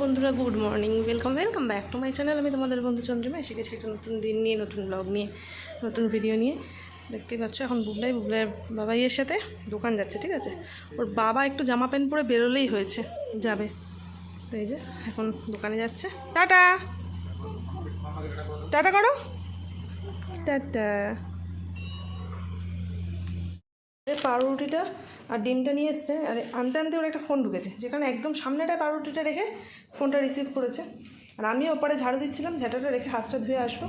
বন্ধুরা good morning welcome welcome back to my channel আমি তোমাদের বন্ধু চন্দ্রমা। এসে গেছি একটা নতুন দিন নিয়ে, নতুন ব্লগ নিয়ে, নতুন ভিডিও নিয়ে। দেখতেই পাচ্ছ, এখন বুবলাই, বুবলাইয়ের বাবাইয়ের সাথে দোকান যাচ্ছে, ঠিক আছে? ওর বাবা একটু জামা প্যান্ট পরে বেরোলেই হয়েছে, যাবে। এই যে, এখন দোকানে যাচ্ছে। টাটা! টাটা করো। টাটা। পাউরুটিটা আর ডিমটা নিয়ে এসছে। আর আনতে আনতে ওর একটা ফোন ঢুকেছে, যেখানে একদম সামনেটায় পাউরুটিটা রেখে ফোনটা রিসিভ করেছে। আর আমিও ওপারে ঝাড়ু দিচ্ছিলাম, ঝাঁটাটা রেখে হাতটা ধুয়ে আসব।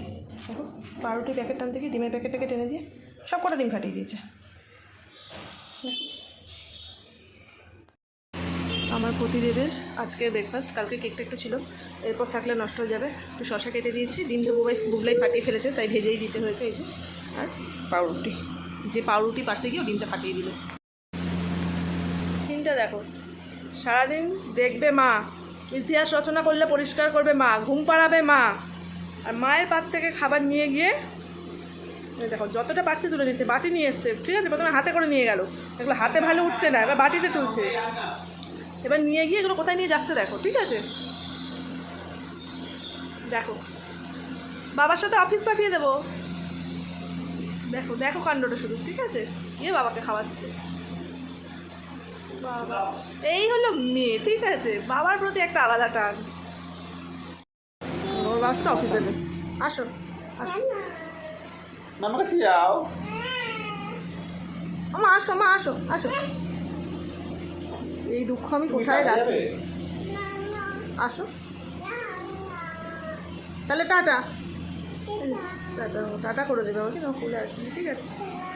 দেখো পাউরুটি প্যাকেট টানতে গিয়ে ডিমের প্যাকেটটাকে টেনে দিয়ে সব কটা ডিম ফাটিয়ে দিয়েছে। আমার প্রতিদেবের আজকের ব্রেকফাস্ট কালকে কেকটা একটু ছিল, এরপর থাকলে নষ্ট হয়ে যাবে। একটু শশা কেটে দিয়েছি ডিম তো বুবাই বুবলাই ফাটিয়ে ফেলেছে, তাই ভেজেই দিতে হয়েছে এই যে, আর পাউরুটি। যে পাউরুটি পাড়তে গিয়ে ডিমটা ফাটিয়ে দিল। সিনটা দেখো। সারাদিন দেখবে মা, ইতিহাস রচনা করলে পরিষ্কার করবে মা, ঘুম পাড়াবে মা। আর মায়ের পাত থেকে খাবার নিয়ে গিয়ে দেখো, যতটা পাচ্ছে তুলে নিচ্ছে, বাটি নিয়ে এসছে। ঠিক আছে, প্রথমে হাতে করে নিয়ে গেল। এগুলো হাতে ভালো উঠছে না, এবার বাটিতে তুলছে। এবার নিয়ে গিয়ে এগুলো কোথায় নিয়ে যাচ্ছে দেখো, ঠিক আছে? দেখো। বাবার সাথে অফিস পাঠিয়ে দেবো। দেখো দেখো কাণ্ডটা শুধু ঠিক আছে? গিয়ে বাবাকে খাওয়াচ্ছে। বাবা। এই হলো মেয়ে ঠিক আছে? বাবার প্রতি একটা আলাদা টান। ওর সাথে অফিসে আসো আসো। মামা কাছে যাও। মা আসো মা আসো আসো। এই দুঃখ আমি কোথায় রাখি? আসো। তাহলে টাটা। টাটা টাটা করে দেবে আমাকে না খুলে আসবি ঠিক আছে।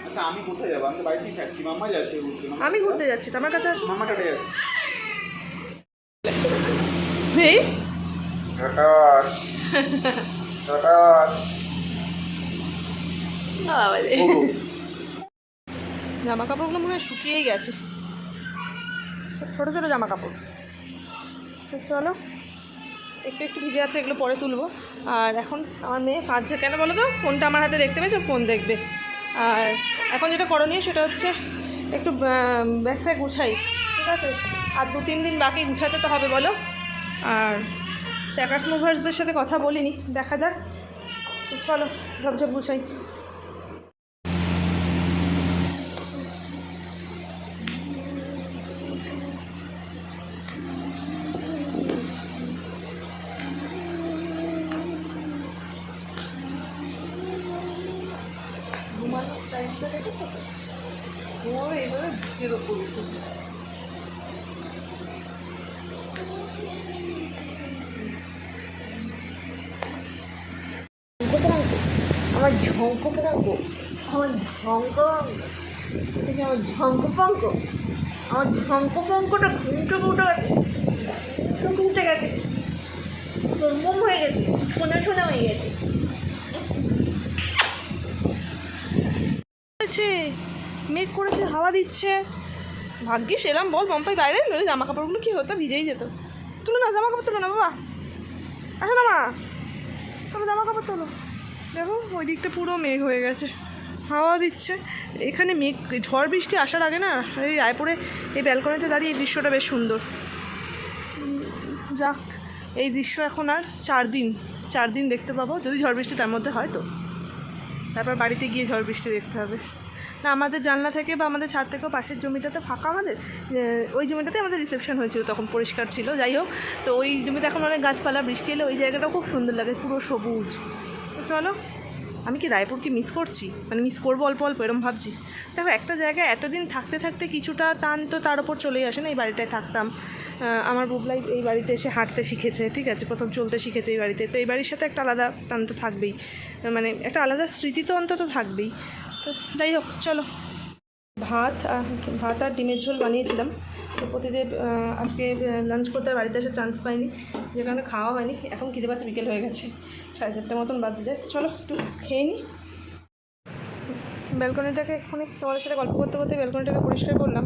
আচ্ছা আমি কোথায় যাব? আমি তো বাড়িতেই থাকছি মাম্মা যাচ্ছে ঘুরতে আমি ঘুরতে যাচ্ছি তো আমার কাছে আসো। মাম্মা টাটা যাচ্ছে? এই টাটা। টাটা। জামা কাপড়গুলো মনে হয় শুকিয়েই গেছে। ছোটো ছোটো জামা কাপড় তো চলো। একটু একটু ভিজে আছে, এগুলো পরে তুলবো। আর এখন আমার মেয়ে কাঁদছে। কেন বলো তো? ফোনটা আমার হাতে দেখতে পেয়েছে? ফোন দেখবে। আর এখন যেটা করণীয় সেটা হচ্ছে একটু ব্যাগ গুছাই। ঠিক আছে? আর দু তিন দিন বাকি গুছাতে তো হবে, বলো। আর প্যাকার্স মুভার্সদের সাথে কথা বলিনি। দেখা যাক। চলো ঝপঝপ গুছাই। এইভাবে বুকের ওপর আমার ঝঙ্ক রাখব আমার ঝঙ্ক আমার ঝঙ্ক পঙ্ক আমার ঝঙ্ক পঙ্কটা ঘুমটে উঠে গেছে চোখ উঠে গেছে। তোর মুম হয়ে গেছে। শোনা শোনা হয়ে গেছে আছে মেঘ করেছে, হাওয়া দিচ্ছে। ভাগ্যিস, এলাম বল বম্পাই বাইরে। নইলে জামা কাপড়গুলো কী হতো? ভিজেই যেত। তুলো না জামা কাপড় তুলো না, বাবা। আসো না মা তবে জামা কাপড় তোলো। দেখো ওই দিকটা পুরো মেঘ হয়ে গেছে। হাওয়া দিচ্ছে। এখানে মেঘ, ঝড় বৃষ্টি আসার আগে না, এই রায়পুরে, এই ব্যালকনিতে দাঁড়িয়ে এই দৃশ্যটা বেশ সুন্দর। যাক, এই দৃশ্য এখন আর চার দিন চার দিন দেখতে পাবো। যদি ঝড় বৃষ্টি তার মধ্যে হয় তো। তারপর বাড়িতে গিয়ে ঝড় বৃষ্টি দেখতে হবে। আমাদের জানলা থেকে বা আমাদের ছাদ থেকেও পাশের জমিটাতে ফাঁকা আমাদের ওই জমিটাতে আমাদের রিসেপশন হয়েছিল তখন, পরিষ্কার ছিল, যাই হোক। তো ওই জমিতে এখন অনেক গাছপালা, বৃষ্টি এলে ওই জায়গাটা খুব সুন্দর লাগে, পুরো সবুজ। তো চলো, আমি কি রায়পুরকে মিস করছি? মানে মিস করব অল্প অল্প, এরম ভাবছি। দেখো, একটা জায়গায় এতদিন থাকতে থাকতে কিছুটা টান তো তার ওপর চলেই আসে না, এই বাড়িটায় থাকতাম। আমার বুবলাই এই বাড়িতে এসে হাঁটতে শিখেছে, ঠিক আছে, প্রথম চলতে শিখেছে এই বাড়িতে। তো এই বাড়ির সাথে একটা আলাদা টান তো থাকবেই। মানে একটা আলাদা স্মৃতি তো অন্তত থাকবেই। তো যাই হোক, চলো। ভাত ভাত আর ডিমের ঝোল বানিয়েছিলাম। তো প্রতিদেব আজকে লাঞ্চ করতে বাড়িতে এসে চান্স পাইনি যে কারণে খাওয়া হয়নি। এখন খিদে পাচ্ছে, বিকেল হয়ে গেছে। সাড়ে চারটে মতন বাজে যায় চলো, একটু খেয়ে নিই ব্যালকনিটাকে এক্ষুনি তোমাদের সাথে গল্প করতে করতে ব্যালকনিটাকে পরিষ্কার করলাম।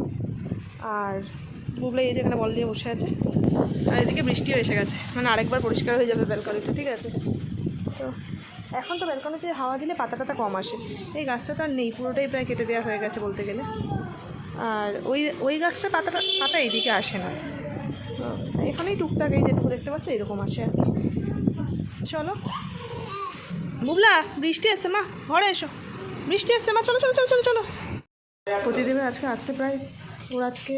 আর বুবলাই এই যেখানে বল দিয়ে বসে আছে। আর এদিকে বৃষ্টিও এসে গেছে। মানে আরেকবার পরিষ্কার হয়ে যাবে ব্যালকনিটা, ঠিক আছে? তো এখন তো ব্যালকনিতে হাওয়া দিলে পাতা টাতা কম আসে। এই গাছটা তো আর নেই, পুরোটাই প্রায় কেটে দেওয়া হয়ে গেছে বলতে গেলে। আর ওই ওই গাছটা পাতাটা, পাতা এইদিকে আসে না। এখানেই টুকটাক এই যেটুকু দেখতে পাচ্ছ, এরকম আসে আর কি। চলো। বুবলা, বৃষ্টি এসছে মা, ঘরে এসো। বৃষ্টি এসছে মা, চলো চলো চলো চলো চলো। প্রতিদিনের আজকে আসতে প্রায়, ওর আজকে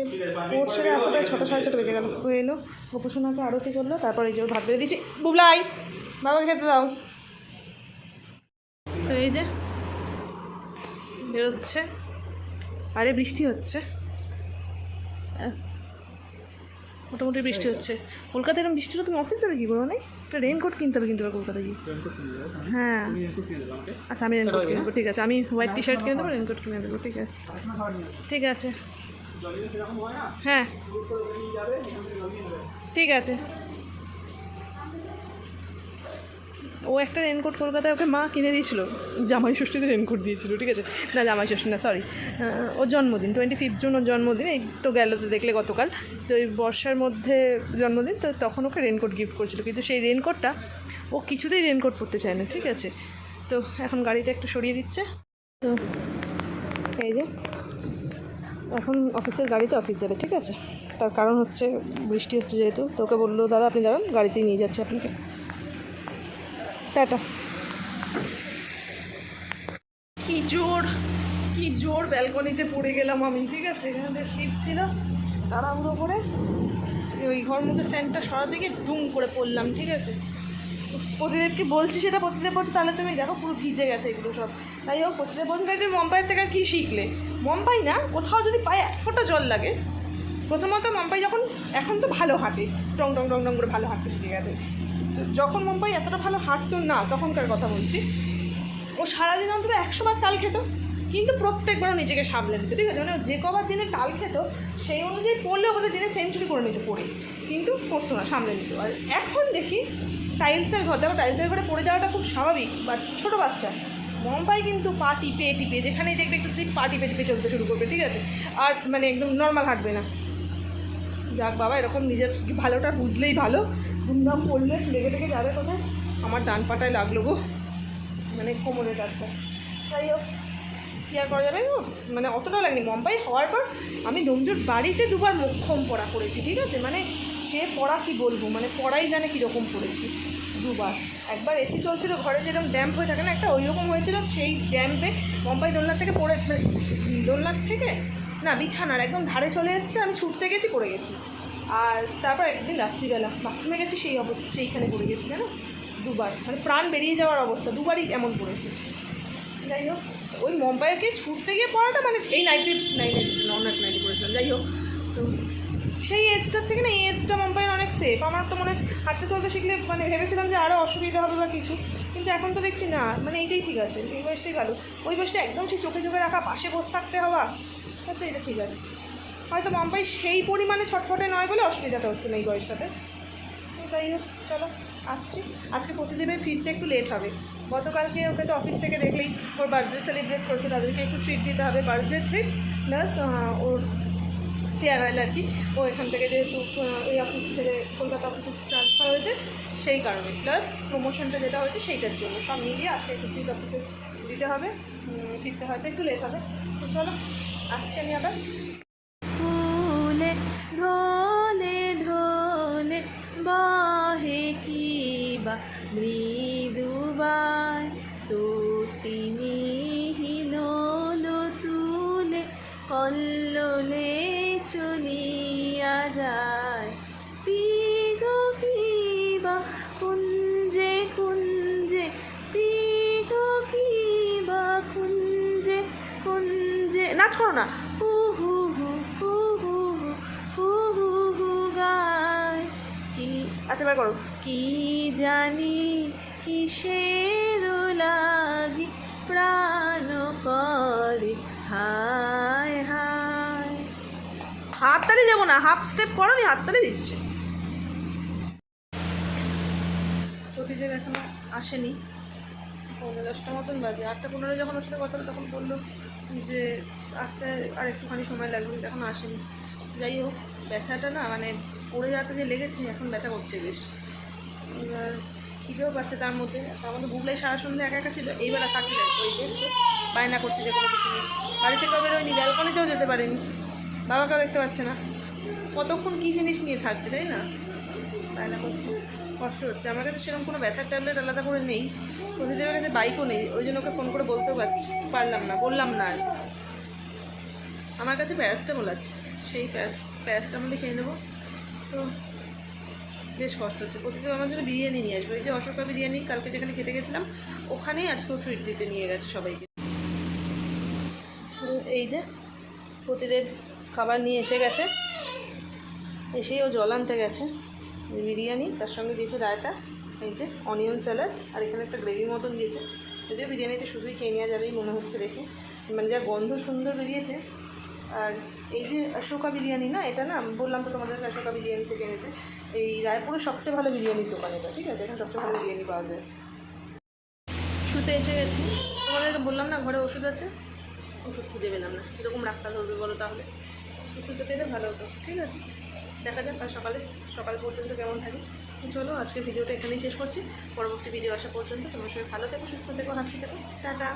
ওর ছেড়ে আসতে প্রায় ছটা, সাড়ে ছটা বেজে গেল। ও এলো গোপসোনাকে আরতি করল, তারপর এই যে ভাত বেড়ে দিয়েছি। বুবলাই, বাবাকে খেতে দাও। তো এই যে বেরোচ্ছে। আরে বৃষ্টি হচ্ছে। মোটামুটি বৃষ্টি হচ্ছে। কলকাতায় এরকম বৃষ্টি হলে তুমি অফিস যাবে কী? করো নেই? একটা রেনকোট কিনতে হবে কিন্তু এবার কলকাতায় গিয়ে। হ্যাঁ। আচ্ছা আমি রেনকোট কিনে দেবো। ঠিক আছে আমি হোয়াইট টি শার্ট কিনে দেবো রেনকোট কিনে দেবো। ঠিক আছে। ঠিক আছে। হ্যাঁ ঠিক আছে। ও একটা রেনকোট কলকাতায় ওকে মা কিনে দিয়েছিল। জামাই ষষ্ঠীতে রেনকোট দিয়েছিল, ঠিক আছে? না, জামাই ষষ্ঠী না সরি ওর জন্মদিন টোয়েন্টি ফিফথ জুন ওর জন্মদিন, এই তো গেল তো দেখলে গতকাল। তো এই বর্ষার মধ্যে জন্মদিন, তো তখন ওকে রেনকোট গিফট করেছিল। কিন্তু সেই রেনকোটটা ও কিছুতেই রেনকোট পরতে চায় না, ঠিক আছে? তো এখন গাড়িটা একটু সরিয়ে দিচ্ছে। তো এই যে, এখন অফিসের গাড়িতে অফিস যাবে, ঠিক আছে? তার কারণ হচ্ছে বৃষ্টি হচ্ছে যেহেতু তোকে বলল, দাদা, আপনি দাঁড়ান, গাড়িতেই নিয়ে যাচ্ছে আপনাকে। টাটা। কি জোর কি জোর ব্যালকনিতে পড়ে গেলাম আমি, ঠিক আছে? এখানে সিট ছিল। তাড়াহুড়ো করে ওই ঘর মুখে স্ট্যান্ডটা সরা দিকে দুম করে পড়লাম, ঠিক আছে? প্রতিদেবকে বলছি সেটা? প্রতিদেব বলছে, তাহলে তুমি দেখো পুরো ভিজে গেছে এগুলো সব। তাই হোক, প্রতিদেব বলছে, তাই তুমি মম্পাইয়ের থেকে কী শিখলে? মম্পাই না, কোথাও যদি পায়ে এক ফোঁটা জল লাগে, প্রথমত মম্পাই যখন, এখন তো ভালো হাঁটে, টং টং টং টং করে ভালো হাঁটতে শিখে গেছে। যখন মুম্বাই এতটা ভালো হাঁটতো না, তখনকার কথা বলছি। ও সারাদিন অন্তত একশো বার তাল খেত, কিন্তু প্রত্যেকবার নিজেকে সামলে নিত। ঠিক আছে? মানে যে কবার দিনে তাল খেত, সেই অনুযায়ী পড়লে ওদের দিনে সেঞ্চুরি করে নিত পড়ে। কিন্তু পড়তো না, সামলে নিত। আর এখন দেখি টাইলসের ঘর, দেখো টাইলসের ঘরে পড়ে যাওয়াটা খুব স্বাভাবিক বাট ছোটো বাচ্চা। মম্পাই কিন্তু পা টিপে টিপে, যেখানেই দেখবে একটু স্লিপ পা টিপে টিপে চলতে শুরু করবে, ঠিক আছে? আর মানে একদম নর্মাল হাঁটবে না। যাক বাবা, এরকম নিজের ভালোটা বুঝলেই ভালো। ধুমধাম পড়লে লেগে টেগে যাবে কোথায়? আমার ডান পাটায় লাগল গো। মানে কোমরের কাজটা। যাই হোক, কী আর করা যাবে গো? মানে অতটা লাগেনি। মুম্বাই হওয়ার পর আমি ডোমজুর বাড়িতে দুবার মোক্ষম পড়া করেছি, ঠিক আছে? মানে সে পড়া কি বলব? মানে পড়াই জানে কীরকম পড়েছি। দুবার। একবার এসি চলছিল, ঘরে যেরকম ড্যাম্প হয়ে থাকে না, একটা ওই রকম হয়েছিল, সেই ড্যাম্পে মুম্বাই দোলনার থেকে পড়ে মানে দোলনার থেকে না, বিছানার, একদম ধারে চলে এসছে, আমি ছুটতে গেছি, পড়ে গেছি। আর তারপর একদিন রাত্রিবেলা বাথরুমে গেছি, সেই অবস্থা, সেইখানে পড়ে গেছি, জানো? দুবার। মানে প্রাণ বেরিয়ে যাওয়ার অবস্থা, দুবারই এমন পড়েছে। যাই হোক, ওই মুম্বাইকে ছুটতে গিয়ে পড়াটা মানে এই নাইটে নাইট নন নাইটে পড়েছিলাম যাই হোক। তো সেই এজটার থেকে না, এই এজটা মুম্বাইয়ের অনেক সেফ আমার তো মনে হাঁটতে চলতে শিখলে মানে ভেবেছিলাম যে আরও অসুবিধা হবে বা কিছু। কিন্তু এখন তো দেখছি না মানে এইটাই ঠিক আছে, এই বয়সটাই ভালো। ওই বয়সটা একদম সেই চোখে চোখে রাখা, পাশে বসে থাকতে হওয়া আচ্ছা এটা ঠিক আছে। হয়তো মুম্বাই সেই পরিমাণে ছটফটে নয় বলে অসুবিধাটা হচ্ছে না এই বয়সটাতে তো যাই হোক, চলো, আসছি। আজকে প্রতিদিনের ফিরতে একটু লেট হবে। গতকালকে ওকে তো অফিস থেকে দেখলেই ওর বার্থডে সেলিব্রেট করছে, তাদেরকে একটু ট্রিট দিতে হবে। বার্থডে ট্রিট প্লাস ওর ফেয়ারওয়েল আর কি। ও এখান থেকে যেহেতু এই অফিস ছেড়ে কলকাতা অফিসে ট্রান্সফার হয়েছে, সেই কারণে। প্লাস প্রমোশনটা যেটা হয়েছে, সেইটার জন্য। সব মিলিয়ে আজকে একটু ট্রিট অফিসে দিতে হবে। ফিরতে হয়তো একটু লেট হবে। তো চলো, আসছি আমি আবার। নাচ করো না। হু হু হু হু হু হু হু হু গায় আচ্ছা এবার করো। কি জানি কিসের লাগি প্রাণ করে? হায় হায়। হাততালি দেবো না, হাফ স্টেপ করো, আমি হাততালি দিচ্ছি। প্রতিদিন এখনও আসেনি। পনেরো দশটা মতন বাজে। আটটা পনেরো যখন ওর সাথে কথা তখন বলল যে আসতে আর একটুখানি সময় লাগবে এখন আসেনি। যাই হোক, ব্যথাটা না মানে পড়ে যাওয়াতে যে লেগেছে, এখন ব্যথা করছে বেশ। এবার খিদেও পাচ্ছে তার মধ্যে। মধ্যে বুগলাই সারা সন্ধ্যে একা একা ছিল, এইবার আর থাকতে যাচ্ছে ওই দেখছ, বায়না করছে যে কোনো কিছু নেই বাড়ি থেকেও বেরোয়নি ব্যালকনিতেও যেতে পারেনি। বাবাকেও দেখতে পাচ্ছে না। কতক্ষণ কী জিনিস নিয়ে থাকবে, তাই না? বায়না করছে, কষ্ট হচ্ছে। আমার কাছে সেরকম কোনো ব্যথার ট্যাবলেট আলাদা করে নেই। প্রতিদেবের কাছে বাইকও নেই, ওই জন্য ওকে ফোন করে বলতেও পারছি, পারলাম না, বললাম না আর আমার কাছে প্যারাসিটামল আছে। সেই প্যারাস প্যারাসিটামলই খেয়ে নেব। তো বেশ কষ্ট হচ্ছে। প্রতিদিন আমার জন্য বিরিয়ানি নিয়ে আসবে। এই যে অশোকা বিরিয়ানি, কালকে যেখানে খেতে গেছিলাম, ওখানেই আজকেও ট্রিট দিতে নিয়ে গেছে সবাইকে। এই যে প্রতিদেব খাবার নিয়ে এসে গেছে। এসেই ও জল আনতে গেছে। বিরিয়ানি, তার সঙ্গে দিয়েছে রায়তা, এই যে অনিয়ন স্যালাড, আর এখানে একটা গ্রেভি মতন দিয়েছে। যদিও বিরিয়ানিটা শুধুই খেয়ে নেওয়া যাবেই মনে হচ্ছে দেখে। মানে যা গন্ধ সুন্দর বেরিয়েছে আর এই যে অশোকা বিরিয়ানি না, এটা না বললাম তো তোমাদের অশোকা বিরিয়ানি থেকে এনেছে। এই রায়পুরের সবচেয়ে ভালো বিরিয়ানির দোকান এটা, ঠিক আছে? এখানে সবচেয়ে ভালো বিরিয়ানি পাওয়া যায়। শুতে এসে গেছি। তোমাদেরকে বললাম না, ঘরে ওষুধ আছে? ওষুধ খুঁজে পেলাম না। কীরকম রাখতে ধরবে বলো তাহলে? ওষুধটা পেলে ভালো হতো, ঠিক আছে? দেখা যাক, আর সকালে, সকাল পর্যন্ত কেমন থাকে। চলো, আজকে ভিডিওটা এখানেই শেষ করছি। পরবর্তী ভিডিও আসা পর্যন্ত তোমার সবাই ভালো থেকো, সুস্থ থেকো, হাসি থেকো। টাটা।